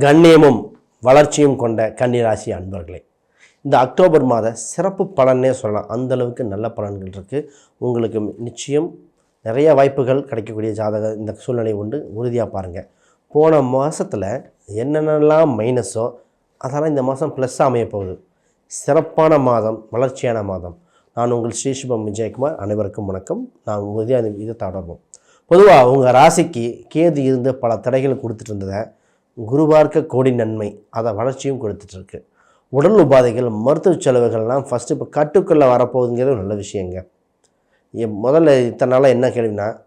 கண்ணியமும் வளர்ச்சியும் கொண்ட கன்னிராசி அன்பர்களே இந்த அக்டோபர் மாத சிறப்பு பலனே சொல்லலாம். அந்த அளவுக்கு நல்ல பலன்கள் இருக்குது உங்களுக்கு நிச்சயம் நிறைய வாய்ப்புகள் கிடைக்கக்கூடிய ஜாதக இந்த சூழ்நிலை உண்டு. உறுதியாக பாருங்கள் போன மாதத்தில் என்னென்னலாம் மைனஸோ அதெல்லாம் இந்த மாதம் ப்ளஸ்ஸாக அமைய போகுது. சிறப்பான மாதம் வளர்ச்சியான மாதம். நான் உங்கள் ஸ்ரீசுபம் விஜயகுமார். அனைவருக்கும் வணக்கம். நான் உறுதியாக இதை தொடர்போம் பொதுவாக உங்கள் ராசிக்கு கேது இருந்து பல தடைகள் கொடுத்துட்டு இருந்ததை குருவார்க்க கோடி நன்மை. அதை வளர்ச்சியும் கொடுத்துட்ருக்கு. உடல் உபாதைகள் மருத்துவ செலவுகள்லாம் ஃபஸ்ட்டு இப்போ கட்டுக்குள்ளே வரப்போகுதுங்கிறது நல்ல விஷயங்க. எ- முதல்ல இத்தனை நாளாக என்ன கேள்வினா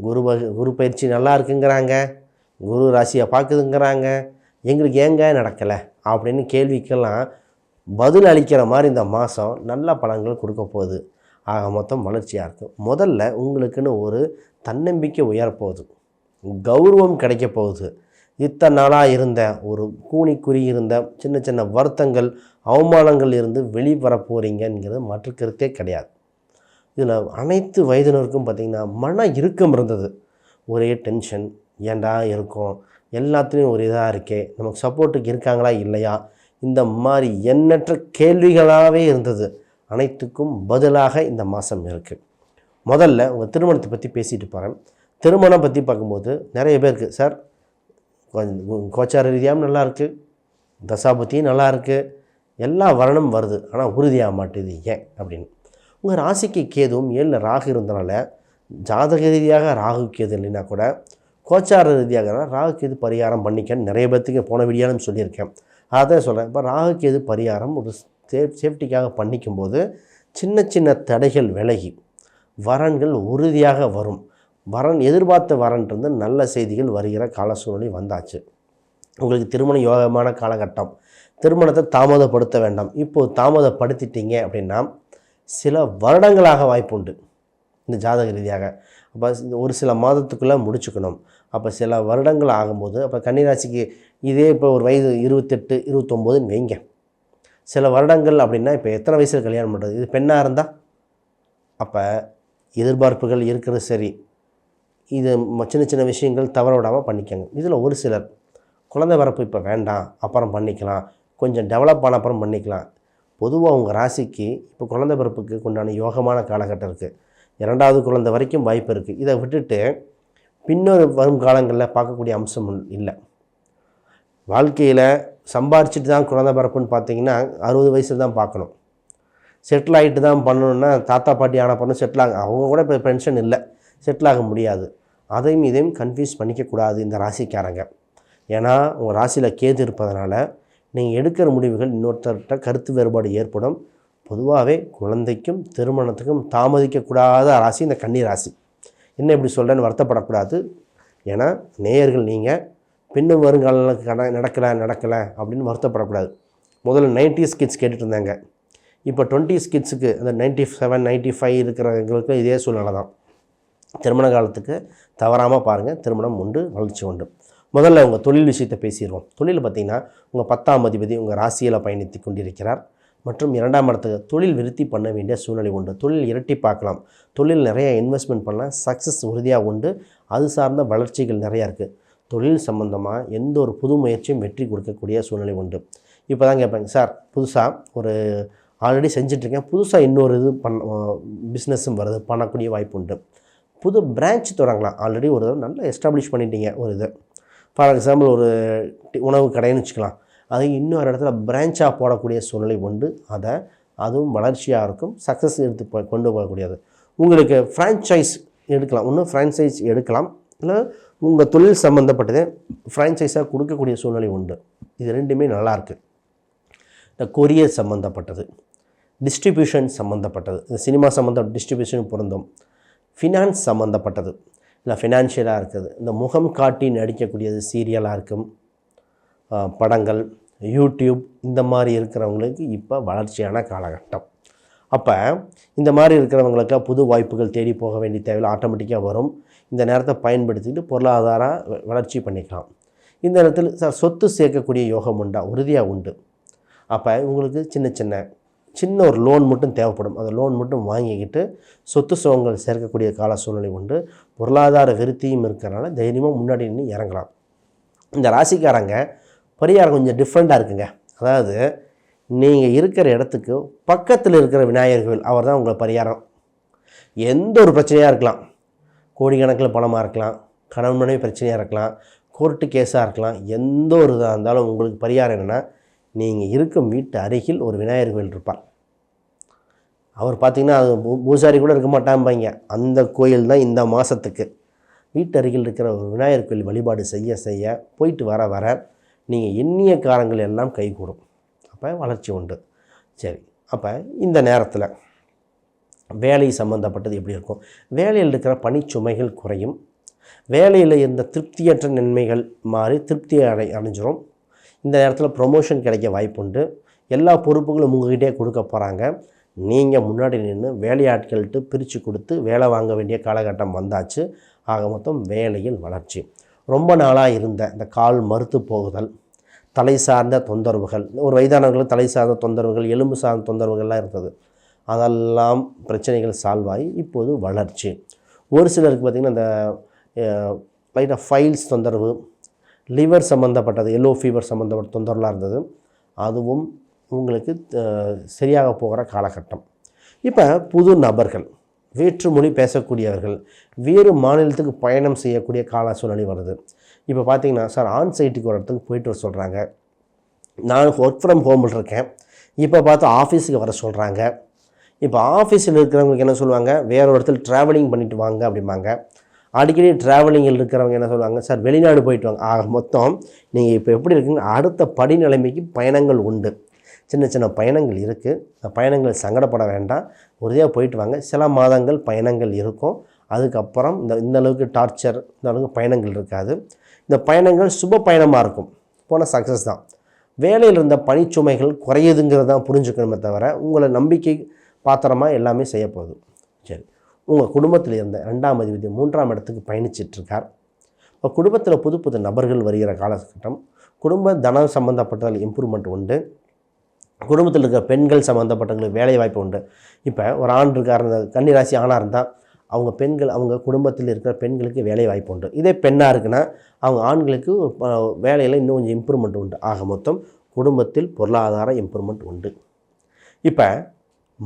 குரு குரு பயிற்சி நல்லா இருக்குங்கிறாங்க குரு ராசியை பார்க்குதுங்கிறாங்க எங்களுக்கு ஏங்க நடக்கலை அப்படின்னு கேள்விக்கெல்லாம் பதில் அளிக்கிற மாதிரி இந்த மாதம் நல்ல பலன்கள் கொடுக்க போகுது. ஆக மொத்தம் வளர்ச்சியாக இருக்கும் முதல்ல உங்களுக்குன்னு ஒரு தன்னம்பிக்கை உயரப்போகுது கௌரவம் கிடைக்க போகுது. இத்தனை நாளாக இருந்த ஒரு கூனி குறி இருந்த சின்ன சின்ன வருத்தங்கள் அவமானங்கள் இருந்து வெளிவர போகிறீங்கங்கிறது மற்ற கருத்தே கிடையாது. இதில் அனைத்து வயதினருக்கும் பார்த்திங்கன்னா மன இறுக்கம் இருந்தது. ஒரே டென்ஷன் ஏன்டா இருக்கும்? எல்லாத்துலேயும் ஒரு இதாக இருக்கே நமக்கு சப்போர்ட்டுக்கு இருக்காங்களா இல்லையா? இந்த மாதிரி எண்ணற்ற கேள்விகளாகவே இருந்தது. அனைத்துக்கும் பதிலாக இந்த மாதம் இருக்குது முதல்ல உங்கள் திருமணத்தை பற்றி பேசிட்டு போகிறேன் திருமணம் பற்றி பார்க்கும்போது நிறைய பேருக்கு சார் கோச்சார ரீதியாகவும் நல்லா இருக்குது தசாபுத்தியும் நல்லா இருக்குது எல்லா வரணும் வருது. ஆனால் உறுதியாக மாட்டேது ஏன் அப்படின்னு. உங்கள் ராசிக்கு கேதுவும் ஏழில் ராகு இருந்தனால ஜாதக ரீதியாக ராகு கேது இல்லைன்னா கூட கோச்சார ரீதியாக ராகு கேது பரிகாரம் பண்ணிக்கன்னு நிறைய பேர்த்துக்கு போன வீடியோலும் சொல்லியிருக்கேன். அதான் சொல்கிறேன் இப்போ ராகு கேது பரிகாரம் ஒரு சேஃப் சேஃப்டிக்காக பண்ணிக்கும்போது சின்ன சின்ன தடைகள் விலகி வரன்கள் உறுதியாக வரும். வரன் எதிர்பார்த்த வரன்றது நல்ல செய்திகள் வருகிற கால சூழ்நிலை வந்தாச்சு. உங்களுக்கு திருமண யோகமான காலகட்டம். திருமணத்தை தாமதப்படுத்த வேண்டாம். இப்போது தாமதப்படுத்திட்டீங்க அப்படின்னா சில வருடங்களாக வாய்ப்புண்டு. இந்த ஜாதக ரீதியாக. அப்போ ஒரு சில மாதத்துக்குள்ளே முடிச்சுக்கணும். அப்போ சில வருடங்கள் ஆகும்போது அப்போ கன்னிராசிக்கு இதே இப்போ ஒரு வயது இருபத்தெட்டு இருபத்தொம்போதுன்னு வைங்க. சில வருடங்கள் அப்படின்னா இப்போ எத்தனை வயசில் கல்யாணம் பண்ணுறது இது பெண்ணாக இருந்தால் அப்போ எதிர்பார்ப்புகள் இருக்கிறது சரி. இது சின்ன சின்ன விஷயங்கள் தவற விடாமல் பண்ணிக்கங்க. இதில் ஒரு சிலர் குழந்தை பிறப்பு இப்போ வேண்டாம் அப்புறம் பண்ணிக்கலாம் கொஞ்சம் டெவலப் ஆன அப்புறம் பண்ணிக்கலாம். பொதுவாக உங்கள் ராசிக்கு இப்போ குழந்தை பிறப்புக்கு உண்டான யோகமான காலகட்டம் இருக்குது இரண்டாவது குழந்தை வரைக்கும் வாய்ப்பு இருக்குது இதை விட்டுட்டு பின்னொரு வரும் காலங்களில் பார்க்கக்கூடிய அம்சம் இல்லை. வாழ்க்கையில் சம்பாரிச்சிட்டு தான் குழந்தை பிறப்புன்னு பார்த்தீங்கன்னா அறுபது வயசில் தான் பார்க்கணும் செட்டில் ஆகிட்டு தான் பண்ணணுன்னா தாத்தா பாட்டி ஆன பண்ணணும் செட்டில் ஆக அவங்க கூட இப்போ பென்ஷன் இல்லை. செட்டில் ஆக முடியாது. அதையும் இதையும் கன்ஃபியூஸ் பண்ணிக்கக்கூடாது இந்த ராசிக்காரங்க. ஏன்னா உங்கள் ராசியில் கேது இருப்பதனால நீங்கள் எடுக்கிற முடிவுகள் இன்னொருத்தர்கிட்ட கருத்து வேறுபாடு ஏற்படும். பொதுவாகவே குழந்தைக்கும் திருமணத்துக்கும் தாமதிக்கக்கூடாத ராசி இந்த கன்னி ராசி. என்ன இப்படி சொல்கிறேன்னு வருத்தப்படக்கூடாது. ஏன்னா நேயர்கள் நீங்கள் பின்னும் வருங்காலம் கட நடக்கலை நடக்கலை அப்படின்னு வருத்தப்படக்கூடாது. முதல்ல நைன்டிஸ் கிட்ஸ் கேட்டுட்டு இருந்தாங்க. இப்போ டுவெண்ட்டி கிட்ஸுக்கு அந்த நைன்ட்டி செவன் நைன்ட்டி ஃபைவ் இருக்கிறவங்களுக்கு இதே சூழ்நிலை தான் திருமண காலத்துக்கு தவறாமல் பாருங்கள் திருமணம் உண்டு வளர்ச்சி உண்டு. முதல்ல உங்கள் தொழில் விஷயத்தை பேசிடுவோம். தொழில் பார்த்திங்கன்னா உங்கள் பத்தாம் அதிபதி உங்கள் ராசியில் பயணித்து கொண்டிருக்கிறார். மற்றும் இரண்டாம் இடத்துக்கு தொழில் விருத்தி பண்ண வேண்டிய சூழ்நிலை உண்டு. தொழில் இரட்டி பார்க்கலாம். தொழில் நிறைய இன்வெஸ்ட்மெண்ட் பண்ணலாம். சக்ஸஸ் உறுதியாக உண்டு. அது சார்ந்த வளர்ச்சிகள் நிறையா இருக்குது தொழில் சம்மந்தமாக எந்த ஒரு புது முயற்சியும் வெற்றி கொடுக்கக்கூடிய சூழ்நிலை உண்டு. இப்போ தான் கேட்பாங்க சார் புதுசாக ஒரு ஆல்ரெடி செஞ்சிட்ருக்கேன் புதுசாக இன்னொரு இது பண்ண பிஸ்னஸும் வருது. பண்ணக்கூடிய வாய்ப்பு உண்டு. புது பிரான்ச் தொடங்கலாம். ஆல்ரெடி ஒரு தடவை நல்லா எஸ்டாப்ளிஷ் பண்ணிட்டீங்க ஒரு இது. ஃபார் எக்ஸாம்பிள் ஒரு டி- உணவு கடைன்னு வச்சுக்கலாம். அது இன்னொரு இடத்துல பிரான்ச்சாக போடக்கூடிய சூழ்நிலை உண்டு. அதை அதுவும் வளர்ச்சியாக இருக்கும் சக்ஸஸ் எடுத்து கொண்டு போகக்கூடியது. உங்களுக்கு ஃப்ரான்ச்சைஸ் எடுக்கலாம். இன்னும் ஃப்ரான்ச்சைஸ் எடுக்கலாம். இல்லை உங்கள் தொழில் சம்மந்தப்பட்டதே ஃப்ரான்ச்சைஸாக கொடுக்கக்கூடிய சூழ்நிலை உண்டு. இது ரெண்டுமே நல்லாயிருக்கு இந்த கொரியர் சம்மந்தப்பட்டது டிஸ்ட்ரிபியூஷன் சம்மந்தப்பட்டது இந்த சினிமா சம்மந்த டிஸ்ட்ரிபியூஷன் பொருந்தும். ஃபினான்ஸ் சம்மந்தப்பட்டது இல்லை ஃபினான்ஷியலாக இருக்குது. இந்த முகம் காட்டி நடிக்கக்கூடியது சீரியலாக இருக்கும். படங்கள் யூடியூப் இந்த மாதிரி இருக்கிறவங்களுக்கு இப்போ வளர்ச்சியான காலகட்டம். அப்போ இந்த மாதிரி இருக்கிறவங்களுக்கு புது வாய்ப்புகள் தேடி போக வேண்டிய தேவையில் ஆட்டோமேட்டிக்காக வரும். இந்த நேரத்தை பயன்படுத்திட்டு பொருளாதார வ- வளர்ச்சி பண்ணிக்கலாம். இந்த நேரத்தில் சார் சொத்து சேர்க்கக்கூடிய யோகம் உண்டா? உறுதியாக உண்டு. அப்போ உங்களுக்கு சின்ன சின்ன சின்ன ஒரு லோன் மட்டும் தேவைப்படும். அந்த லோன் மட்டும் வாங்கிக்கிட்டு சொத்து சுகங்கள் சேர்க்கக்கூடிய கால சூழ்நிலை உண்டு. பொருளாதார விருத்தியும் இருக்கிறனால தைரியமாக முன்னாடி நின்று இறங்கலாம். இந்த ராசிக்காரங்க பரிகாரம் கொஞ்சம் டிஃப்ரெண்ட்டாக இருக்குங்க. அதாவது நீங்கள் இருக்கிற இடத்துக்கு பக்கத்தில் இருக்கிற விநாயகர் கோவில் அவர் தான் உங்களை பரிகாரம். எந்த ஒரு பிரச்சனையாக இருக்கலாம். கோடிக்கணக்கில் பணமாக இருக்கலாம். கணவன் மனைவி பிரச்சனையாக இருக்கலாம். கோர்ட்டு கேஸாக இருக்கலாம். எந்த ஒரு இதாக இருந்தாலும் உங்களுக்கு பரிகாரம் என்னென்னா நீங்கள் இருக்கும் வீட்டு அருகில் ஒரு விநாயகர் கோயில் இருப்பார். அவர் பார்த்திங்கன்னா அது பூசாரி கூட இருக்க மாட்டாம்பாங்க. அந்த கோயில் தான் இந்த மாதத்துக்கு வீட்டு அருகில் இருக்கிற ஒரு விநாயகர் கோயில் வழிபாடு செய்ய செய்ய போயிட்டு வர வர நீங்கள் எண்ணிய காரங்கள் எல்லாம் கைகூடும். அப்போ வளர்ச்சி உண்டு. சரி அப்போ இந்த நேரத்தில் வேலை சம்மந்தப்பட்டது எப்படி இருக்கும்? வேலையில் இருக்கிற பணிச்சுமைகள் குறையும். வேலையில் இருந்த திருப்தியற்ற நன்மைகள் மாறி திருப்தியை அடை அடைஞ்சிரும். இந்த நேரத்தில் ப்ரொமோஷன் கிடைக்க வாய்ப்புண்டு. எல்லா பொறுப்புகளும் உங்ககிட்டே கொடுக்க போகிறாங்க நீங்கள் முன்னாடி நின்று வேலையாட்கள்கிட்ட பிரித்து கொடுத்து வேலை வாங்க வேண்டிய காலகட்டம் வந்தாச்சு. ஆக மொத்தம் வேலையில் வளர்ச்சி. ரொம்ப நாளாக இருந்த இந்த கால் மறுத்து போகுதல் தலை சார்ந்த தொந்தரவுகள் ஒரு வயதானவர்கள் தலை சார்ந்த தொந்தரவுகள் எலும்பு சார்ந்த தொந்தரவுகள்லாம் இருந்தது. அதெல்லாம் பிரச்சனைகள் சால்வ் ஆகி இப்போது வளர்ச்சி. ஒரு சிலருக்கு பார்த்திங்கன்னா இந்த லைட்டாக ஃபைல்ஸ் தொந்தரவு லிவர் சம்மந்தப்பட்டது எல்லோ ஃபீவர் சம்மந்தப்பட்ட தொந்தரலாக இருந்தது. அதுவும் உங்களுக்கு சரியாக போகிற காலகட்டம். இப்போ புது நபர்கள் வேற்று மொழி பேசக்கூடியவர்கள் வேறு மாநிலத்துக்கு பயணம் செய்யக்கூடிய கால சூழ்நிலை வருது. இப்போ பார்த்தீங்கன்னா சார் ஆன் சைட்டுக்கு ஒரு இடத்துக்கு போயிட்டு வர சொல்கிறாங்க நான் ஒர்க் ஃப்ரம் ஹோமில் இருக்கேன். இப்போ பார்த்து ஆஃபீஸுக்கு வர சொல்கிறாங்க இப்போ ஆஃபீஸில் இருக்கிறவங்களுக்கு என்ன சொல்லுவாங்க? வேற ஒரு இடத்துல ட்ராவலிங் பண்ணிட்டு வாங்க அப்படிம்பாங்க. அடிக்கடி ட்ராவலிங்கில் இருக்கிறவங்க என்ன சொல்லுவாங்க? சார் வெளிநாடு போயிட்டு வாங்க. ஆக மொத்தம் நீங்கள் இப்போ எப்படி இருக்குங்க? அடுத்த படிநிலைமைக்கு பயணங்கள் உண்டு. சின்ன சின்ன பயணங்கள் இருக்குது அந்த பயணங்கள் சங்கடப்பட வேண்டாம். உறுதியாக போயிட்டு வாங்க. சில மாதங்கள் பயணங்கள் இருக்கும். அதுக்கப்புறம் இந்த இந்த அளவுக்கு டார்ச்சர் இந்த அளவுக்கு பயணங்கள் இருக்காது. இந்த பயணங்கள் சுப பயணமாக இருக்கும். போன சக்ஸஸ் தான். வேலையில் இருந்த பணிச்சுமைகள் குறையுதுங்கிறதான் புரிஞ்சுக்கணுமே தவிர உங்களை நம்பிக்கை பாத்திரமாக எல்லாமே செய்ய போகுது சரி. உங்கள் குடும்பத்தில் இருந்த ரெண்டாம் அதிபதி மூன்றாம் இடத்துக்கு பயணிச்சிட்ருக்கார். இப்போ குடும்பத்தில் புது புது நபர்கள் வருகிற காலகட்டம் குடும்ப தனம் சம்மந்தப்பட்டதில் இம்ப்ரூவ்மெண்ட் உண்டு. குடும்பத்தில் இருக்கிற பெண்கள் சம்மந்தப்பட்டவங்களுக்கு வேலை வாய்ப்பு உண்டு. இப்போ ஒரு ஆண் இருக்கார் கன்னிராசி ஆணாக இருந்தால் அவங்க பெண்கள் அவங்க குடும்பத்தில் இருக்கிற பெண்களுக்கு வேலை வாய்ப்பு உண்டு. இதே பெண்ணாக இருக்குன்னா அவங்க ஆண்களுக்கு வேலையில் இன்னும் கொஞ்சம் இம்ப்ரூவ்மெண்ட் உண்டு. ஆக மொத்தம் குடும்பத்தில் பொருளாதார இம்ப்ரூவ்மெண்ட் உண்டு. இப்போ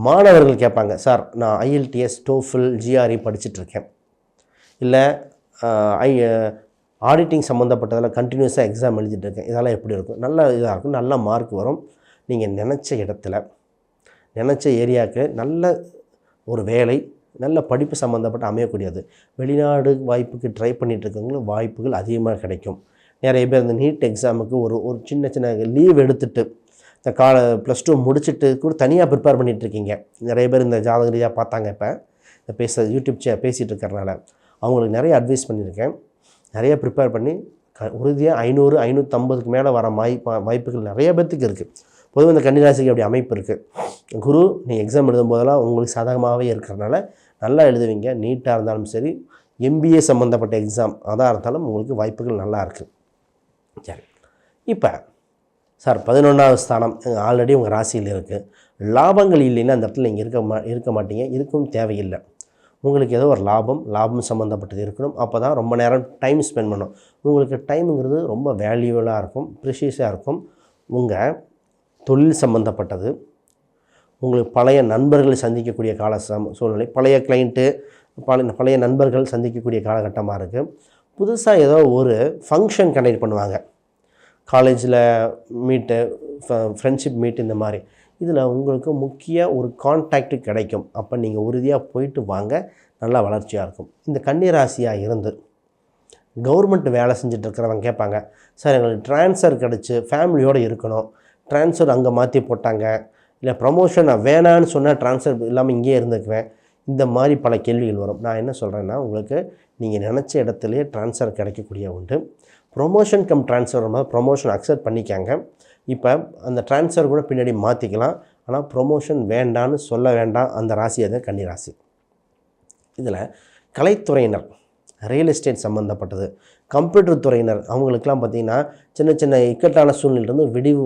மாணவர்கள் கேட்பாங்க சார் நான் ஐஎல்டிஎஸ் டோஃபில் ஜிஆர்இ படிச்சுட்ருக்கேன். இல்லை ஐ ஆடிட்டிங் சம்மந்தப்பட்டதெல்லாம் கண்டினியூஸாக எக்ஸாம் எழுதிட்டு இருக்கேன் இதெல்லாம் எப்படி இருக்கும்? நல்ல இதாக இருக்கும். நல்ல மார்க் வரும். நீங்கள் நினச்ச இடத்துல நினச்ச ஏரியாவுக்கு நல்ல ஒரு வேலை நல்ல படிப்பு சம்மந்தப்பட்ட அமையக்கூடியது. வெளிநாடு வாய்ப்புக்கு ட்ரை பண்ணிகிட்ருக்கவங்களுக்கு வாய்ப்புகள் அதிகமாக கிடைக்கும். நிறைய பேர் இந்த நீட் எக்ஸாமுக்கு ஒரு ஒரு சின்ன சின்ன லீவ் எடுத்துகிட்டு இந்த கால ப்ளஸ் டூ முடிச்சுட்டு கூட தனியாக ப்ரிப்பேர் பண்ணிகிட்ருக்கீங்க நிறைய பேர் இந்த ஜாதக ரீதியாக பார்த்தாங்க இப்போ. இந்த பேச யூடியூப் சே பேசிகிட்டு இருக்கிறனால அவங்களுக்கு நிறைய அட்வைஸ் பண்ணியிருக்கேன். நிறைய ப்ரிப்பேர் பண்ணி க உறுதியாக ஐநூறு ஐநூற்றம்பதுக்கு மேலே வர வாய்ப்பு வாய்ப்புகள் நிறைய பேர்த்துக்கு இருக்குது பொதுவாக இந்த கன்னிராசிக்கு அப்படி அமைப்பு இருக்குது குரு நீ எக்ஸாம் எழுதும் போதெல்லாம் உங்களுக்கு சாதகமாகவே இருக்கிறனால நல்லா எழுதுவீங்க. நீட்டாக இருந்தாலும் சரி எம்பிஏ சம்மந்தப்பட்ட எக்ஸாம் அதாக இருந்தாலும் உங்களுக்கு வாய்ப்புகள் நல்லா இருக்குது சரி. இப்போ சார் பதினொன்றாவது ஸ்தானம் ஆல்ரெடி உங்கள் ராசியில் இருக்குது லாபங்கள் இல்லைன்னா அந்த இடத்துல நீங்கள் இருக்க மா இருக்க மாட்டீங்க. இருக்கும் தேவையில்லை. உங்களுக்கு ஏதோ ஒரு லாபம் லாபம் சம்மந்தப்பட்டது இருக்கணும். அப்போ தான் ரொம்ப நேரம் டைம் ஸ்பெண்ட் பண்ணும் உங்களுக்கு டைமுங்கிறது ரொம்ப வேல்யூவலாக இருக்கும் ப்ரிஷியஸாக இருக்கும். உங்கள் தொழில் சம்மந்தப்பட்டது உங்களுக்கு பழைய நண்பர்களை சந்திக்கக்கூடிய கால சம் சூழ்நிலை பழைய கிளைண்ட்டு பழைய பழைய நண்பர்கள் சந்திக்கக்கூடிய காலகட்டமாக இருக்குது புதுசாக ஏதோ ஒரு ஃபங்க்ஷன் கண்டக்ட் பண்ணுவாங்க. காலேஜில் மீட்டு ஃப்ரெண்ட்ஷிப் மீட் இந்த மாதிரி. இதில் உங்களுக்கு முக்கிய ஒரு கான்டாக்ட் கிடைக்கும். அப்போ நீங்கள் உறுதியாக போயிட்டு வாங்க. நல்லா வளர்ச்சியாக இருக்கும். இந்த கன்னிராசியாக இருந்து கவர்மெண்ட் வேலை செஞ்சுட்டு இருக்கிறவங்க கேட்பாங்க சார் எங்களுக்கு ட்ரான்ஸ்ஃபர் கிடச்சி ஃபேமிலியோடு இருக்கணும். ட்ரான்ஸ்ஃபர் அங்கே மாற்றி போட்டாங்க. இல்லை ப்ரமோஷன் நான் வேணான்னு சொன்னால் ட்ரான்ஸ்ஃபர் இல்லாமல் இங்கேயே இருந்துக்குவேன். இந்த மாதிரி பல கேள்விகள் வரும். நான் என்ன சொல்கிறேன்னா உங்களுக்கு நீங்கள் நினச்ச இடத்துலையே ட்ரான்ஸ்ஃபர் கிடைக்கக்கூடிய உண்டு. ப்ரொமோஷன் கம் ட்ரான்ஸ்ஃபர் மாதிரி ப்ரொமோஷன் அக்செப்ட் பண்ணிக்காங்க. இப்போ அந்த ட்ரான்ஸ்ஃபர் கூட பின்னாடி மாற்றிக்கலாம் ஆனால் ப்ரொமோஷன் வேண்டான்னு சொல்ல வேண்டாம். அந்த ராசி அது கன்னிராசி இதில் கலைத்துறையினர் ரியல் எஸ்டேட் சம்மந்தப்பட்டது கம்ப்யூட்டர் துறையினர் அவங்களுக்கெல்லாம் பார்த்திங்கன்னா சின்ன சின்ன இக்கட்டான சூழ்நிலிருந்து விடிவு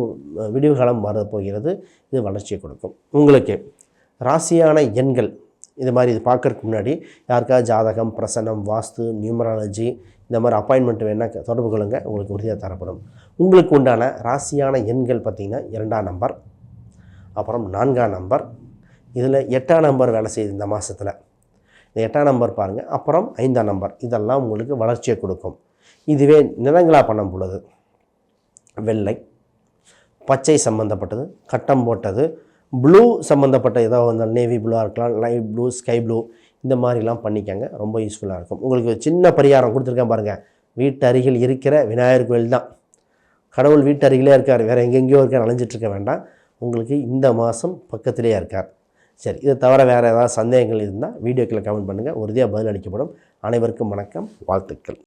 விடிவு காலம் வரப்போகிறது. இது வளர்ச்சியை கொடுக்கும். உங்களுக்கு ராசியான எண்கள் இது மாதிரி இது பார்க்கறதுக்கு முன்னாடி யாருக்காவது ஜாதகம் பிரசனம் வாஸ்து நியூமராலஜி இந்த மாதிரி அப்பாயின்மெண்ட் வேணால் தொடர்பு கொள்ளுங்க. உங்களுக்கு உறுதியாக தரப்படும். உங்களுக்கு உண்டான ராசியான எண்கள் பார்த்திங்கன்னா இரண்டாம் நம்பர் அப்புறம் நான்காம் நம்பர் இதில் எட்டாம் நம்பர் வேலை செய்யுது இந்த மாதத்தில் இந்த எட்டாம் நம்பர் பாருங்கள் அப்புறம் ஐந்தாம் நம்பர். இதெல்லாம் உங்களுக்கு வளர்ச்சியை கொடுக்கும். இதுவே நிறங்களாக பண்ணும் பொழுது. வெள்ளை பச்சை சம்மந்தப்பட்டது கட்டம் போட்டது ப்ளூ சம்மந்தப்பட்ட ஏதாவது வந்து நேவி ப்ளூவாக இருக்கலாம் லைட் ப்ளூ ஸ்கை ப்ளூ இந்த மாதிரிலாம் பண்ணிக்கங்க. ரொம்ப யூஸ்ஃபுல்லாக இருக்கும். உங்களுக்கு சின்ன பரிகாரம் கொடுத்துருக்கேன் பாருங்கள் வீட்டு அருகில் இருக்கிற விநாயகர் கோயில் தான். கடவுள் வீட்டு அருகிலே இருக்கார். வேறு எங்கெங்கேயோ இருக்கார். அலைஞ்சிட்ருக்க வேண்டாம். உங்களுக்கு இந்த மாதம் பக்கத்திலே இருக்கார். சரி இதை தவிர வேறு ஏதாவது சந்தேகங்கள் இருந்தால் வீடியோக்களை கமெண்ட் பண்ணுங்கள் உறுதியாக பதில் அளிக்கப்படும். அனைவருக்கும் வணக்கம். வாழ்த்துக்கள்.